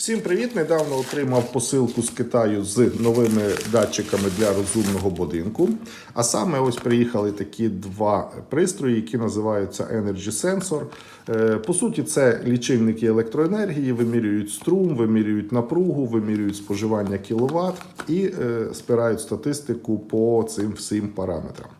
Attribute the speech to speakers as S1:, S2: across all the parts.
S1: Всім привіт! Недавно отримав посилку з Китаю з новими датчиками для розумного будинку. А саме ось приїхали такі два пристрої, які називаються Energy Sensor. Е, По суті, це лічильники електроенергії, вимірюють струм, вимірюють напругу, вимірюють споживання кіловат і е, спирають статистику по цим всім параметрам.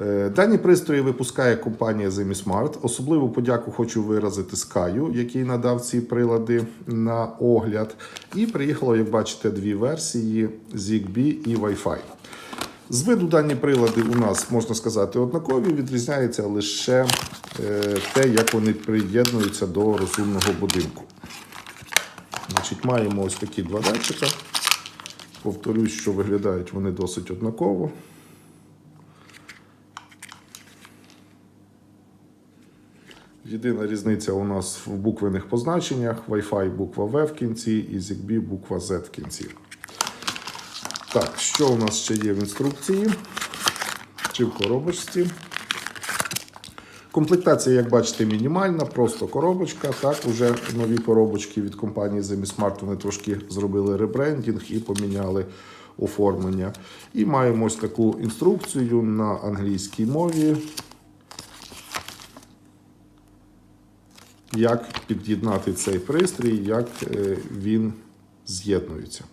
S1: Е, Дані пристрої випускає компанія ZemiSmart. Особливу подяку хочу виразити Sky, який надав ці прилади на огляд. І приїхало, як бачите, дві версії ZigBee і Wi-Fi. З виду дані прилади у нас, можна сказати, однакові, відрізняється лише е, те, як вони приєднуються до розумного будинку. Значить, маємо ось такі два датчика. Повторюсь, що виглядають вони досить однаково. Єдина різниця у нас в буквених позначеннях: Wi-Fi буква В в кінці і ZigBee буква Z в кінці. Так, що у нас ще є в інструкції? Чи в коробочці? Комплектація, як бачите, мінімальна, просто коробочка. Так, уже нові коробочки від компанії ZemiSmart вони трошки зробили ребрендінг і поміняли оформлення. І маємо ось таку інструкцію на англійській мові. Як під'єднати цей пристрій, як е, він з'єднується.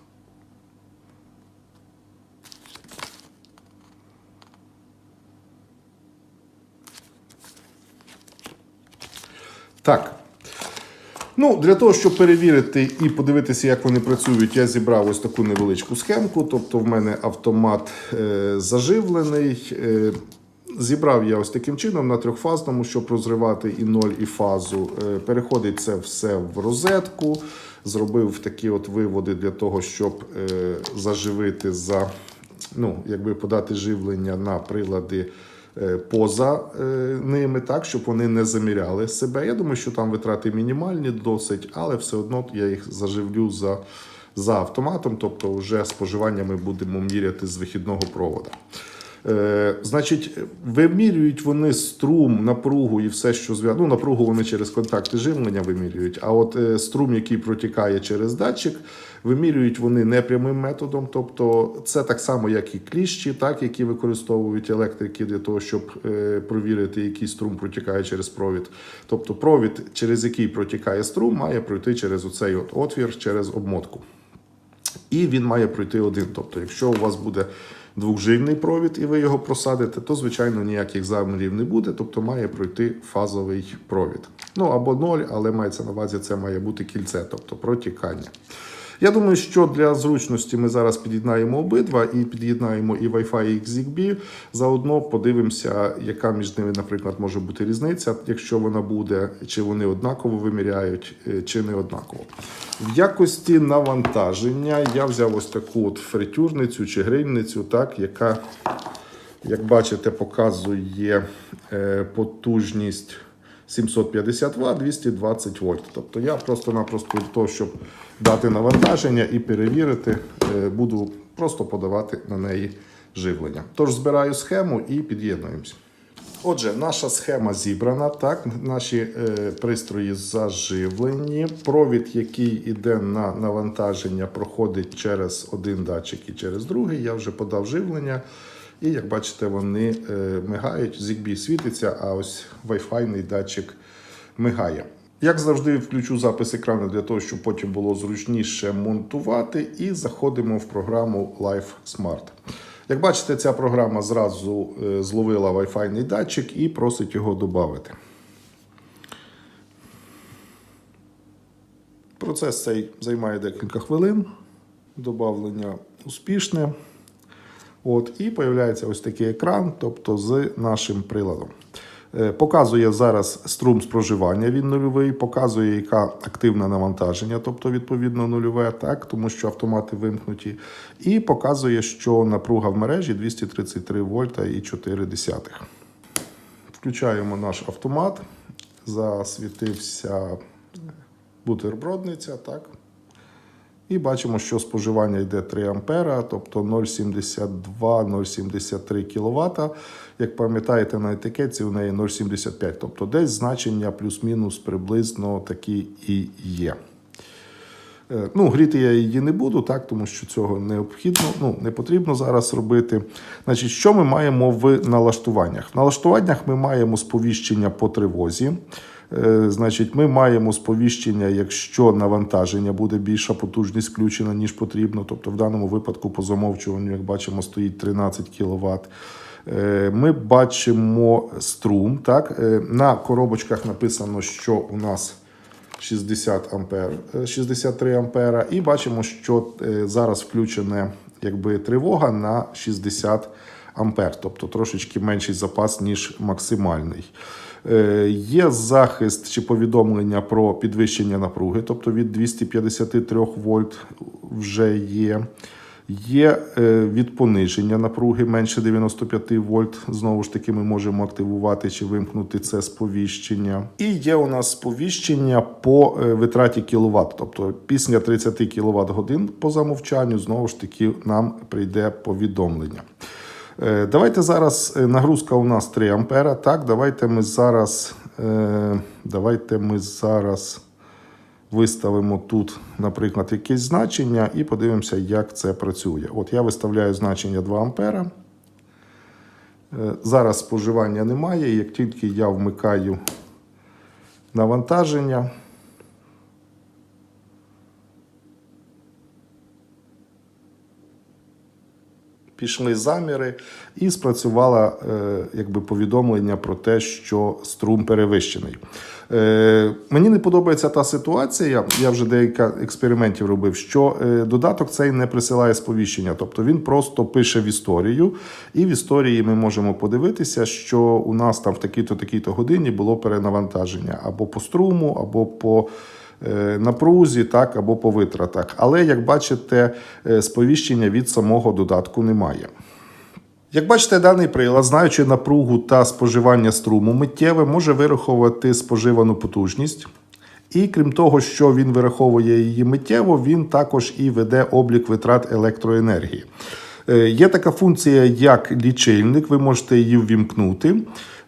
S1: Так. Ну, для того, щоб перевірити і подивитися, як вони працюють, я зібрав ось таку невеличку схемку. Тобто, в мене автомат е, заживлений. Е, Зібрав я ось таким чином на трьохфазному, щоб розривати і ноль, і фазу. Е, Переходить це все в розетку. Зробив такі от виводи для того, щоб е, заживити за, ну, якби подати живлення на прилади е, поза ними, так, щоб вони не заміряли себе. Я думаю, що там витрати мінімальні досить, але все одно я їх заживлю за, за автоматом, тобто вже споживання ми будемо міряти з вихідного провода. Е, значить, вимірюють вони струм, напругу і все, що зв'язано. Ну, напругу вони через контакти живлення вимірюють. А от е, струм, який протікає через датчик, вимірюють вони непрямим методом. Тобто, це так само, як і кліщі, так які використовують електрики для того, щоб е, провірити, який струм протікає через провід. Тобто, провід, через який протікає струм, має пройти через оцей от отвір, через обмотку. І він має пройти один. Тобто, якщо у вас буде двохжильний провід і ви його просадите, то звичайно ніяких замірів не буде, тобто має пройти фазовий провід. Ну або ноль, але мається на увазі, це має бути кільце, тобто протікання. Я думаю, що для зручності ми зараз під'єднаємо обидва і під'єднаємо і Wi-Fi, і ZigBee. Заодно подивимося, яка між ними, наприклад, може бути різниця, якщо вона буде, чи вони однаково виміряють, е, чи не однаково. В якості навантаження я взяв ось таку от фритюрницю чи грильницю, так, яка, як бачите, показує е, потужність. 750 Вт, 220 вольт. Тобто я просто-напросто для того, щоб дати навантаження і перевірити, е, буду просто подавати на неї живлення. Тож збираю схему і під'єднуємося. Отже, наша схема зібрана. Так, наші е, пристрої заживлені. Провід, який йде на навантаження, проходить через один датчик і через другий. Я вже подав живлення. І як бачите, вони е, мигають, ZigBee світиться, а ось Wi-Fi датчик мигає. Як завжди, включу запис екрану для того, щоб потім було зручніше монтувати. І заходимо в програму Live Smart. Як бачите, ця програма зразу е, зловила Wi-Fi датчик і просить його додати. Процес цей займає декілька хвилин. Добавлення успішне. От, І появляється ось такий екран, тобто з нашим приладом. Е, Показує зараз струм споживання, він нульовий, показує, яка активне навантаження, тобто відповідно нульове, так, тому що автомати вимкнуті. І показує, що напруга в мережі 233 вольта і 4 десятих. Включаємо наш автомат. Засвітився бутербродниця. так. І бачимо, що споживання йде 3 ампера, тобто 0,72-0,73 кВт. Як пам'ятаєте, на етикетці у неї 0,75, тобто десь значення плюс-мінус приблизно такі і є. Е, Ну, гріти я її не буду, так, тому що цього необхідно, ну, не потрібно зараз робити. Значить, що ми маємо в налаштуваннях? В налаштуваннях ми маємо сповіщення по тривозі. Е, Значить, ми маємо сповіщення, якщо навантаження буде більша потужність включена, ніж потрібно. Тобто, в даному випадку по замовчуванню, як бачимо, стоїть 13 кВт. Е, Ми бачимо струм. Так? Е, На коробочках написано, що у нас 60 ампер, е, 63 ампера, і бачимо, що зараз включена якби тривога на 60 ампер, тобто трошечки менший запас, ніж максимальний. Е, Є захист чи повідомлення про підвищення напруги, тобто від 253 вольт вже є. Є е, від пониження напруги менше 95 вольт. Знову ж таки, ми можемо активувати чи вимкнути це сповіщення. І є у нас сповіщення по е, витраті кіловат. Тобто після 30 кВт годин по замовчанню, знову ж таки, нам прийде повідомлення. Е, Давайте зараз е, нагрузка у нас 3 ампера. Так, давайте ми зараз. е, Давайте ми зараз виставимо тут, наприклад, якесь значення і подивимося, як це працює. От я виставляю значення 2 ампера. Зараз споживання немає. Як тільки я вмикаю навантаження, пішли заміри, і спрацювало е, якби повідомлення про те, що струм перевищений. Е, мені не подобається та ситуація. Я вже деяка експериментів робив, що е, додаток цей не присилає сповіщення, тобто він просто пише в історію, і в історії ми можемо подивитися, що у нас там в такій-то такій-то годині було перенавантаження або по струму, або по напрузі, так, або по витратах. Але як бачите, е, сповіщення від самого додатку немає. Як бачите, даний прилад, знаючи напругу та споживання струму, миттєво може вираховувати споживану потужність. І крім того, що він вираховує її миттєво, він також і веде облік витрат електроенергії. Е, Є така функція, як лічильник, ви можете її ввімкнути.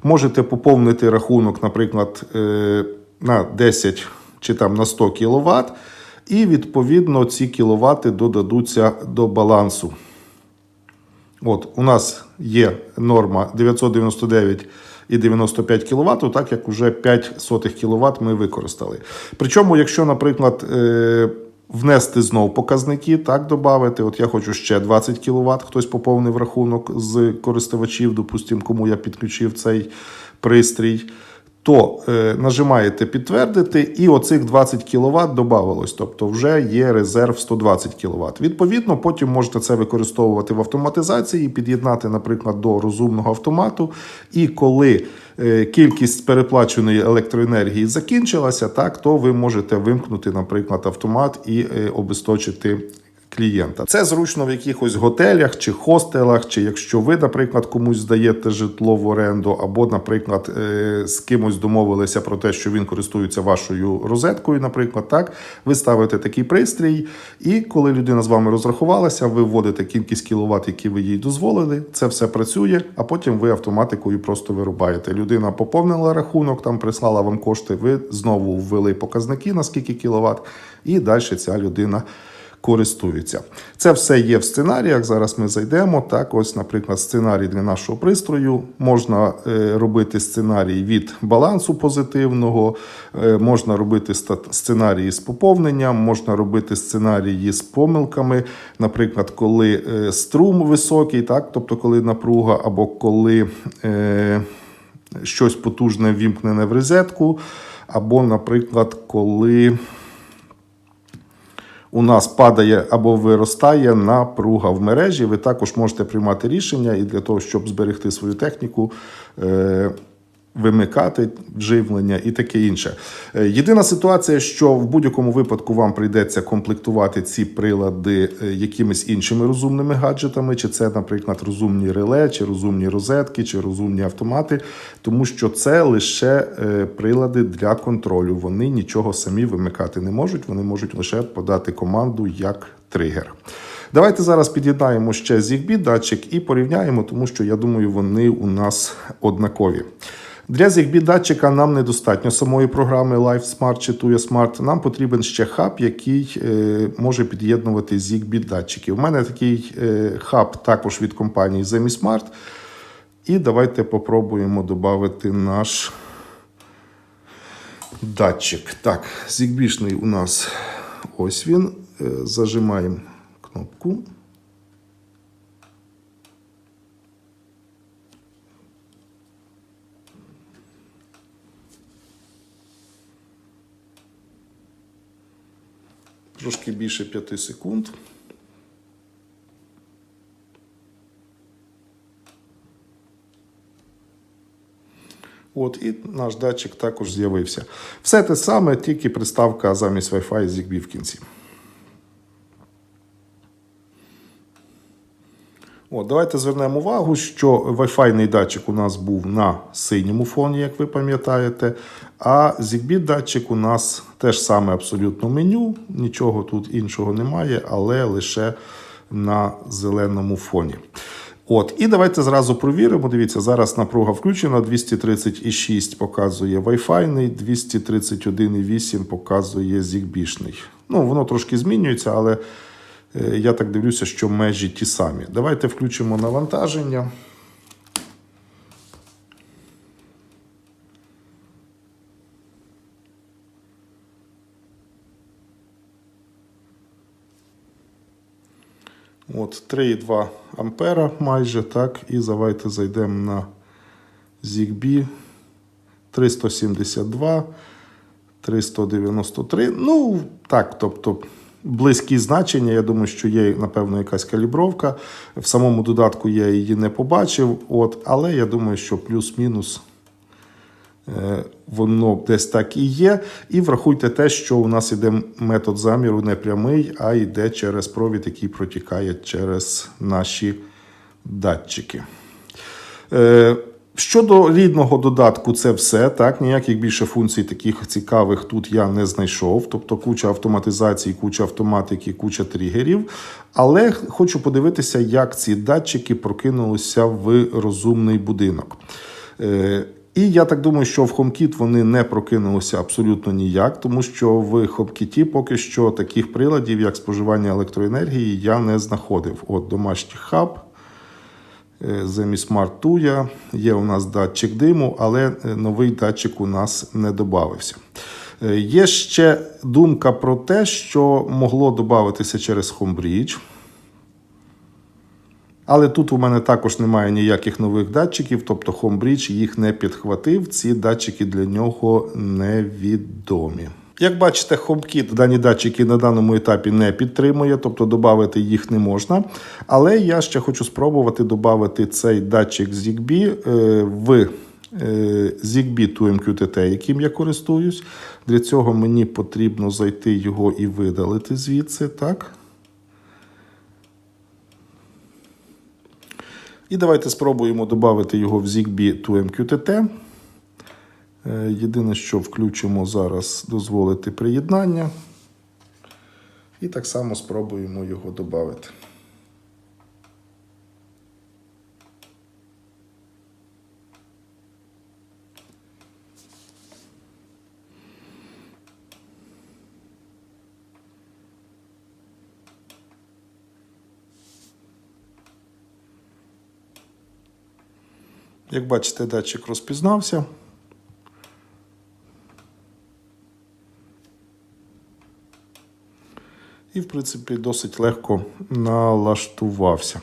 S1: Можете поповнити рахунок, наприклад, е, на 10 чи там на 100 кВт, і відповідно ці кіловати додадуться до балансу. От, у нас є норма 999 і 95 кВт, так як вже 5 сотих кВт ми використали. Причому, якщо, наприклад, е, внести знов показники, так додати, от я хочу ще 20 кВт, хтось поповнив рахунок з користувачів, допустимо, кому я підключив цей пристрій. То е, нажимаєте підтвердити, і оцих 20 кВт додавалось, тобто вже є резерв 120 кВт. Відповідно, потім можете це використовувати в автоматизації, під'єднати, наприклад, до розумного автомату. І коли е, кількість переплаченої електроенергії закінчилася, так то ви можете вимкнути, наприклад, автомат і е, обесточити клієнта. Це зручно в якихось готелях чи хостелах, чи якщо ви, наприклад, комусь здаєте житло в оренду, або, наприклад, е, з кимось домовилися про те, що він користується вашою розеткою, наприклад, так, ви ставите такий пристрій, і коли людина з вами розрахувалася, ви вводите кількість кіловат, які ви їй дозволили, це все працює, а потім ви автоматикою просто вирубаєте. Людина поповнила рахунок, там прислала вам кошти, ви знову ввели показники на скільки кіловат, і далі ця людина користуються. Це все є в сценаріях. Зараз ми зайдемо. Так, ось, наприклад, сценарій для нашого пристрою. Можна е, робити сценарій від балансу позитивного, е, можна робити сценарії з поповненням, можна робити сценарії з помилками. Наприклад, коли е, струм високий, так, тобто коли напруга, або коли. Е, Щось потужне вімкнене в розетку, або, наприклад, коли у нас падає або виростає напруга в мережі. Ви також можете приймати рішення і для того, щоб зберегти свою техніку. Вимикати живлення і таке інше. Е, Єдина ситуація, що в будь-якому випадку вам прийдеться комплектувати ці прилади е, якимись іншими розумними гаджетами, чи це, наприклад, розумні реле, чи розумні розетки, чи розумні автомати, тому що це лише е, прилади для контролю. Вони нічого самі вимикати не можуть, вони можуть лише подати команду як тригер. Давайте зараз під'єднаємо ще ZigBee датчик і порівняємо, тому що я думаю, вони у нас однакові. Для ZigBee датчика нам недостатньо самої програми Live Smart чи Tuya Smart. Нам потрібен ще хаб, який е, може під'єднувати ZigBee датчики. У мене такий е, хаб також від компанії ZemiSmart. І давайте попробуємо додати наш датчик. Так, зігбішний у нас ось він. Е, Зажимаємо кнопку. Трошки більше 5 секунд. От, і наш датчик також з'явився. Все те саме, тільки приставка замість Wi-Fi ZigBee в кінці. От, давайте звернемо увагу, що Wi-Fi датчик у нас був на синьому фоні, як ви пам'ятаєте. А ZigBee датчик у нас теж саме абсолютно меню, нічого тут іншого немає, але лише на зеленому фоні. От, і давайте зразу провіримо. Дивіться, зараз напруга включена, 230,6 показує Wi-Fi, 231,8 показує ZigBee. Ну, воно трошки змінюється, але я так дивлюся, що межі ті самі. Давайте включимо навантаження. От 3,2 ампера майже, так. І давайте зайдемо на ZigBee 372, 393. Ну, так, тобто близькі значення. Я думаю, що є, напевно, якась калібровка. В самому додатку я її не побачив. От, але я думаю, що плюс-мінус. Е, Воно десь так і є. І врахуйте те, що у нас іде метод заміру не прямий, а йде через провід, який протікає через наші датчики. Щодо рідного додатку, це все. Так, ніяких більше функцій таких цікавих тут я не знайшов. Тобто куча автоматизації, куча автоматики, куча тригерів. Але хочу подивитися, як ці датчики прокинулися в розумний будинок. Е, і я так думаю, що в HomeKit вони не прокинулися абсолютно ніяк, тому що в HomeKit поки що таких приладів, як споживання електроенергії, я не знаходив. От домашній хаб, замість Smart Tuya, є у нас датчик диму, але е, новий датчик у нас не додався. Є ще думка про те, що могло додатися через Homebridge. Але тут у мене також немає ніяких нових датчиків, тобто Homebridge їх не підхватив. Ці датчики для нього невідомі. Як бачите, HomeKit дані датчики на даному етапі не підтримує, тобто додати їх не можна. Але я ще хочу спробувати додати цей датчик ZigBee е, в е, ZigBee 2MQTT, яким я користуюсь. Для цього мені потрібно зайти його і видалити звідси. так. І давайте спробуємо додати його в ZigBee 2MQTT. Е, Єдине, що включимо зараз дозволити приєднання. І так само спробуємо його додати. Як бачите, датчик розпізнався. І, в принципі, досить легко налаштувався.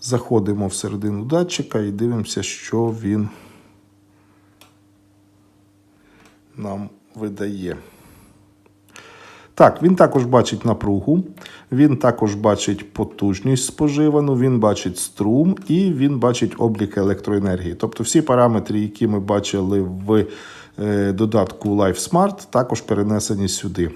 S1: Заходимо всередину датчика і дивимося, що він нам видає. Так, він також бачить напругу, він також бачить потужність споживану, він бачить струм і він бачить облік електроенергії. Тобто всі параметри, які ми бачили в е, додатку Life Smart, також перенесені сюди.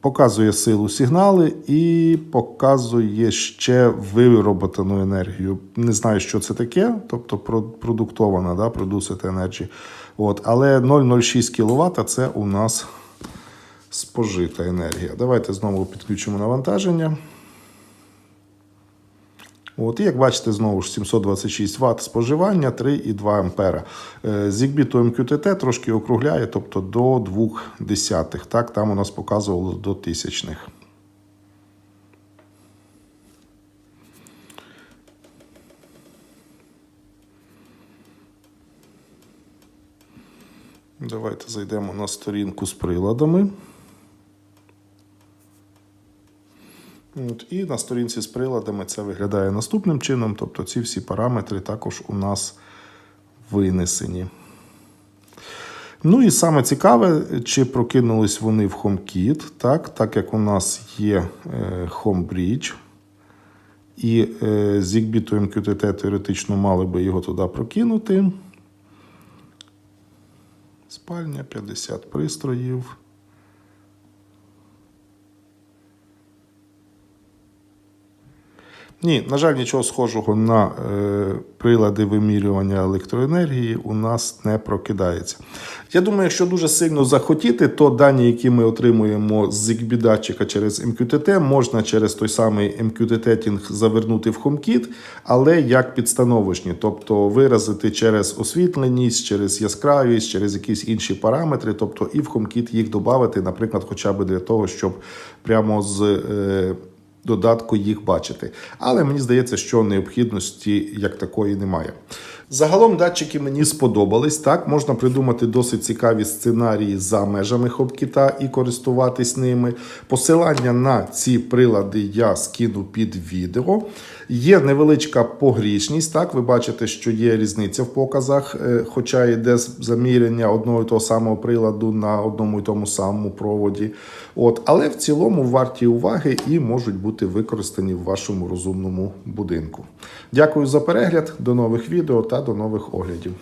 S1: Показує силу сигнали і показує ще вироботану енергію. Не знаю, що це таке, тобто продуктована, да, Produced Energy. От, Але 0,06 кВт це у нас спожита енергія. Давайте знову підключимо навантаження. От, і як бачите, знову ж 726 Вт споживання, 3,2 ампера. Zigbee to MQTT трошки округляє, тобто до 2 десятих. Так, там у нас показувало до тисячних. Давайте зайдемо на сторінку з приладами. От, і на сторінці з приладами це виглядає наступним чином. Тобто ці всі параметри також у нас винесені. Ну і саме цікаве, чи прокинулись вони в HomeKit, так, так як у нас є е, HomeBridge. І е, Zigbee to MQTT теоретично мали би його туди прокинути. Спальня 50 пристроїв. Ні, на жаль, нічого схожого на е, прилади вимірювання електроенергії у нас не прокидається. Я думаю, якщо дуже сильно захотіти, то дані, які ми отримуємо з ZigBee датчика через MQTT, можна через той самий MQTT завернути в HomeKit, але як підстановочні, тобто виразити через освітленість, через яскравість, через якісь інші параметри, тобто і в HomeKit їх додати, наприклад, хоча б для того, щоб прямо з. Е, додатку їх бачити. Але мені здається, що необхідності як такої немає. Загалом датчики мені сподобались. Так, можна придумати досить цікаві сценарії за межами HubKit і користуватись ними. Посилання на ці прилади я скину під відео. Є невеличка погрішність. Так, ви бачите, що є різниця в показах, е, хоча йде заміряння одного і того самого приладу на одному і тому самому проводі. От, але в цілому варті уваги і можуть бути використані в вашому розумному будинку. Дякую за перегляд, до нових відео та до нових оглядів.